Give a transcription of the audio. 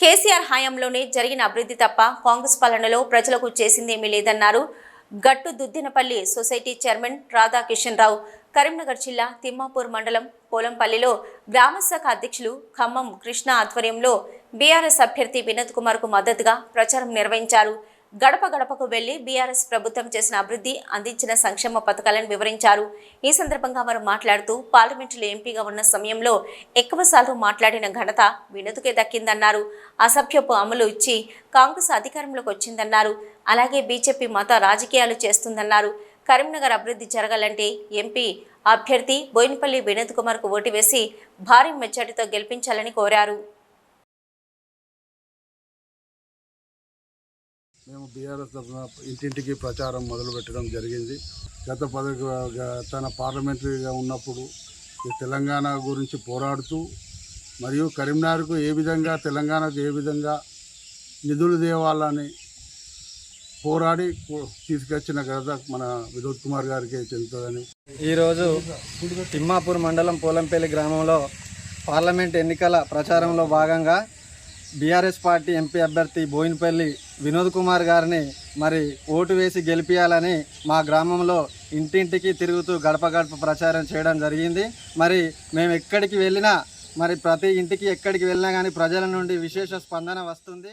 కేసీఆర్ హయాంలోనే జరిగిన అభివృద్ధి తప్ప కాంగ్రెస్ పాలనలో ప్రజలకు చేసిందేమీ లేదన్నారు. గట్టు దుద్దినపల్లి సొసైటీ చైర్మన్ రాధాకిషన్ రావు కరీంనగర్ జిల్లా తిమ్మాపూర్ మండలం పోలంపల్లిలో గ్రామశాఖ అధ్యక్షులు ఖమ్మం కృష్ణ ఆధ్వర్యంలో బీఆర్ఎస్ అభ్యర్థి వినోద్ కుమార్కు మద్దతుగా ప్రచారం నిర్వహించారు. గడప గడపకు వెళ్ళి బీఆర్ఎస్ ప్రభుత్వం చేసిన అభివృద్ధి అందించిన సంక్షేమ పథకాలను వివరించారు. ఈ సందర్భంగా వారు మాట్లాడుతూ పార్లమెంటులో ఎంపీగా ఉన్న సమయంలో ఎక్కువసార్లు మాట్లాడిన ఘనత వినతుకే దక్కిందన్నారు. అసభ్యపు అమలు ఇచ్చి కాంగ్రెస్ అధికారంలోకి వచ్చిందన్నారు. అలాగే బీజేపీ మత రాజకీయాలు చేస్తుందన్నారు. కరీంనగర్ అభివృద్ధి జరగాలంటే ఎంపీ అభ్యర్థి బోయినపల్లి వినోద్ కుమార్కు ఓటు వేసి భారీ మెచ్చటితో గెలిపించాలని కోరారు. మేము బీఆర్ఎస్ తరఫున ఇంటింటికి ప్రచారం మొదలుపెట్టడం జరిగింది. గత పద గ- తన పార్లమెంటరీగా ఉన్నప్పుడు ఈ తెలంగాణ గురించి పోరాడుతూ మరియు కరీంనగర్కు ఏ విధంగా తెలంగాణకు ఏ విధంగా నిధులు దేవాలని పోరాడి కో- తీసుకొచ్చిన ఘనత మన వినోద్ కుమార్ గారికి చెందుతుందని. ఈరోజు తిమ్మాపూర్ మండలం పోలంపల్లి గ్రామంలో పార్లమెంట్ ఎన్నికల ప్రచారంలో భాగంగా బీఆర్ఎస్ పార్టీ ఎంపీ అభ్యర్థి బోయినపల్లి వినోద్ కుమార్ గారిని మరి ఓటు వేసి గెలిపించాలని మా గ్రామంలో ఇంటింటికి తిరుగుతూ గడప గడప ప్రచారం చేయడం జరిగింది. మరి మేము ఎక్కడికి వెళ్ళినా మరి ప్రతి ఇంటికి ఎక్కడికి వెళ్ళినా కానీ ప్రజల నుండి విశేష స్పందన వస్తుంది.